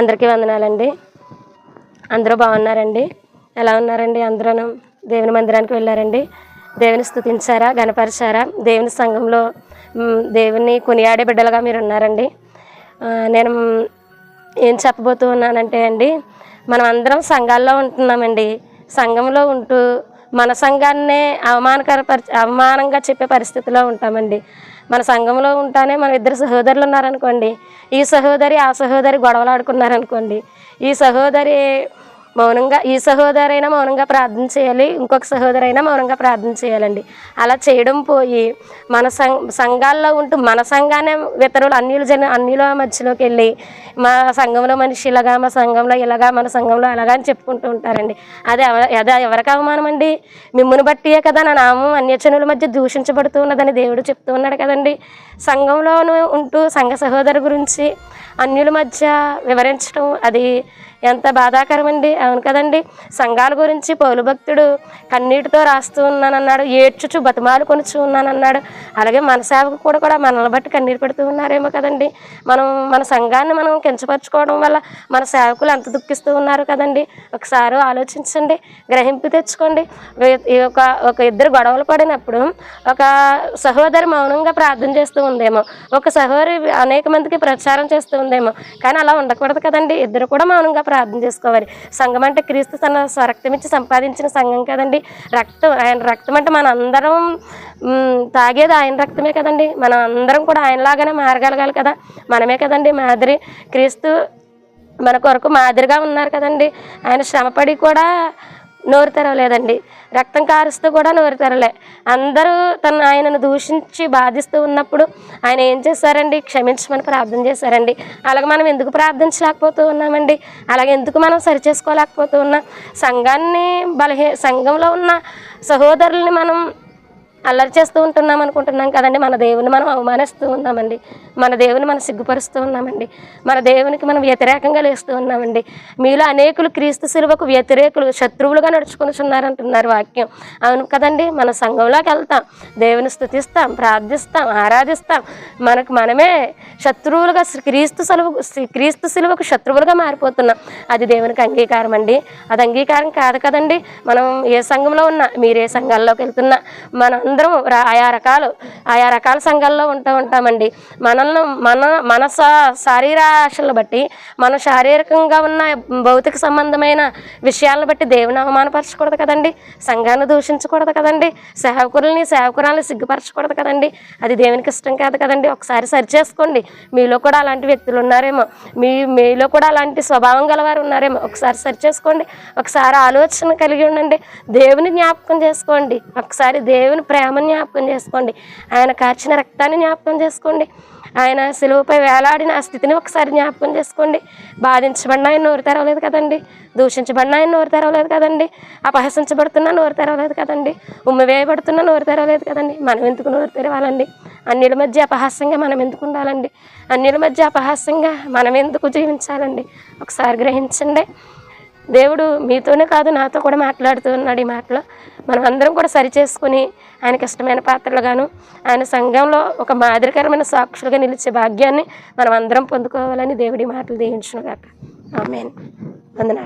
అందరికీ వందనాలండి. అందరూ బాగున్నారండి. ఎలా ఉన్నారండి? అందరూ దేవుని మందిరానికి వెళ్ళారండి. దేవుని స్థుతించారా? గణపరిచారా? దేవుని సంఘంలో దేవుని కొనియాడే బిడ్డలుగా మీరు ఉన్నారండి. నేను ఏం చెప్పబోతూ ఉన్నానంటే అండి మనం అందరం సంఘాల్లో ఉంటున్నామండి. సంఘంలో ఉంటూ మన సంఘాన్నే అవమానకర అవమానంగా చెప్పే పరిస్థితిలో ఉంటామండి. మన సంఘంలో ఉంటానే మన ఇద్దరు సహోదరులు ఉన్నారనుకోండి ఈ సహోదరి ఆ సహోదరి గొడవలాడుకున్నారనుకోండి ఈ సహోదరి మౌనంగా ఈ సహోదరైనా మౌనంగా ప్రార్థన చేయాలి ఇంకొక సహోదరైనా మౌనంగా ప్రార్థన చేయాలండి. అలా చేయడం పోయి మన సం సంఘాల్లో ఉంటూ మన సంఘాన్ని ఇతరులు అన్యుల జన అన్యుల మధ్యలోకి వెళ్ళి మా సంఘంలో మనిషి ఇలాగా మా సంఘంలో ఇలాగా మన సంఘంలో అలాగా అని చెప్పుకుంటూ ఉంటారండి. అది ఎవ- అది ఎవరికి అవమానం అండి? మిమ్ముని బట్టియే కదా నా నామం అన్యజనుల మధ్య దూషించబడుతూ ఉన్నదని దేవుడు చెప్తూ ఉన్నాడు కదండి. సంఘంలోనూ ఉంటూ సంఘ సహోదరు గురించి అన్యుల మధ్య వివరించడం అది ఎంత బాధాకరమండి? అవును కదండి. సంఘాల గురించి పౌలు భక్తుడు కన్నీటితో రాస్తూ ఉన్నానన్నాడు ఏడ్చుచు బతిమాలు కొనుచు ఉన్నానన్నాడు. అలాగే మన సేవకు కూడా కూడా మనల్ని బట్టి కన్నీరు పెడుతూ ఉన్నారేమో కదండి. మనం మన సంఘాన్ని మనం కించపరచుకోవడం వల్ల మన సేవకులు ఎంత దుఃఖిస్తూ ఉన్నారు కదండి. ఒకసారి ఆలోచించండి గ్రహింపు తెచ్చుకోండి. ఈ ఒక ఒక ఇద్దరు గొడవలు పడినప్పుడు ఒక సహోదరి మౌనంగా ప్రార్థన చేస్తూ ఉందేమో ఒక సహోదరి అనేక మందికి ప్రచారం చేస్తూ ఉందేమో కానీ అలా ఉండకూడదు కదండి. ఇద్దరు కూడా మౌనంగా ప్రార్థన చేసుకోవాలి. సంఘం అంటే క్రీస్తు తన స్వరక్తం ఇచ్చి సంపాదించిన సంఘం కదండి. రక్తం ఆయన రక్తం అంటే మన అందరం తాగేది ఆయన రక్తమే కదండి. మనం అందరం కూడా ఆయనలాగానే మారగలగాలి కదా. మనమే కదండి మాదిరి. క్రీస్తు మన కొరకు మాదిరిగా ఉన్నారు కదండి. ఆయన శ్రమపడి కూడా నోరు తెరవలేదండి. రక్తం కారుస్తూ కూడా నోరు తెరలే. అందరూ తన ఆయనను దూషించి బాధిస్తూ ఉన్నప్పుడు ఆయన ఏం చేశారండి? క్షమించమని ప్రార్థన చేశారండి. అలాగే మనం ఎందుకు ప్రార్థించలేకపోతూ ఉన్నామండి? అలాగే ఎందుకు మనం సరిచేసుకోలేకపోతూ ఉన్నాం? సంఘాన్ని బలహీ సంఘంలో ఉన్న సహోదరుల్ని మనం అల్లరి చేస్తూ ఉంటున్నాం అనుకుంటున్నాం కదండి. మన దేవుని మనం అవమానిస్తూ ఉన్నామండి. మన దేవుని మనం సిగ్గుపరుస్తూ ఉన్నామండి. మన దేవునికి మనం వ్యతిరేకంగా లేస్తూ ఉన్నామండి. మీలో అనేకులు క్రీస్తు శిలువకు వ్యతిరేకులు శత్రువులుగా నడుచుకునిచున్నారంటున్నారు వాక్యం. అవును కదండి మన సంఘంలోకి వెళ్తాం. దేవుని స్థుతిస్తాం ప్రార్థిస్తాం ఆరాధిస్తాం. మనకు మనమే శత్రువులుగా క్రీస్తు సెలవు క్రీస్తు శిలువకు శత్రువులుగా మారిపోతున్నాం. అది దేవునికి అంగీకారం అండి. అది అంగీకారం కాదు కదండి. మనం ఏ సంఘంలో ఉన్నా మీరు ఏ సంఘాల్లోకి వెళ్తున్నా మనం అందరం ఆయా రకాలు ఆయా రకాల సంఘాల్లో ఉంటూ ఉంటామండి. మనల్ని మన మన శారీరాశలను బట్టి మన శారీరకంగా ఉన్న భౌతిక సంబంధమైన విషయాలను బట్టి దేవుని అవమానపరచకూడదు కదండి. సంఘాన్ని దూషించకూడదు కదండి. సేవకుల్ని సేవకురాలను సిగ్గుపరచకూడదు కదండి. అది దేవునికి ఇష్టం కాదు కదండి. ఒకసారి సరి చేసుకోండి. మీలో కూడా అలాంటి వ్యక్తులు ఉన్నారేమో. మీ మీలో కూడా అలాంటి స్వభావం గలవారు ఉన్నారేమో. ఒకసారి సరి చేసుకోండి. ఒకసారి ఆలోచన కలిగి ఉండండి. దేవుని జ్ఞాపకం చేసుకోండి. ఒకసారి దేవుని ప్రేమను జ్ఞాపకం చేసుకోండి. ఆయన కార్చిన రక్తాన్ని జ్ఞాపకం చేసుకోండి. ఆయన సెలువుపై వేలాడిన ఆ స్థితిని ఒకసారి జ్ఞాపకం చేసుకోండి. బాధించబడిన ఆయన నోరు తెరవలేదు కదండి. దూషించబడిన ఆయన నోరు తెరవలేదు కదండి. అపహసించబడుతున్న నోరు తెరవలేదు కదండి. ఉమ్మి వేయబడుతున్న నోరు తెరవలేదు కదండి. మనం ఎందుకు నోరు తెరవాలండి? అన్యుల మధ్య అపహాస్యంగా మనం ఎందుకు ఉండాలండి? అన్యుల మధ్య అపహాస్యంగా మనం ఎందుకు జీవించాలండి? ఒకసారి గ్రహించండి. దేవుడు మీతోనే కాదు నాతో కూడా మాట్లాడుతూ ఉన్నాడు ఈ మాటలో. మనం అందరం కూడా సరి చేసుకుని ఆయనకి ఇష్టమైన పాత్రలుగాను ఆయన సంఘంలో ఒక మాదిరికరమైన సాక్షులుగా నిలిచే భాగ్యాన్ని మనం అందరం పొందుకోవాలని దేవుడి మాటలు దీవించును కాక ఆమెన్. వందనాలు.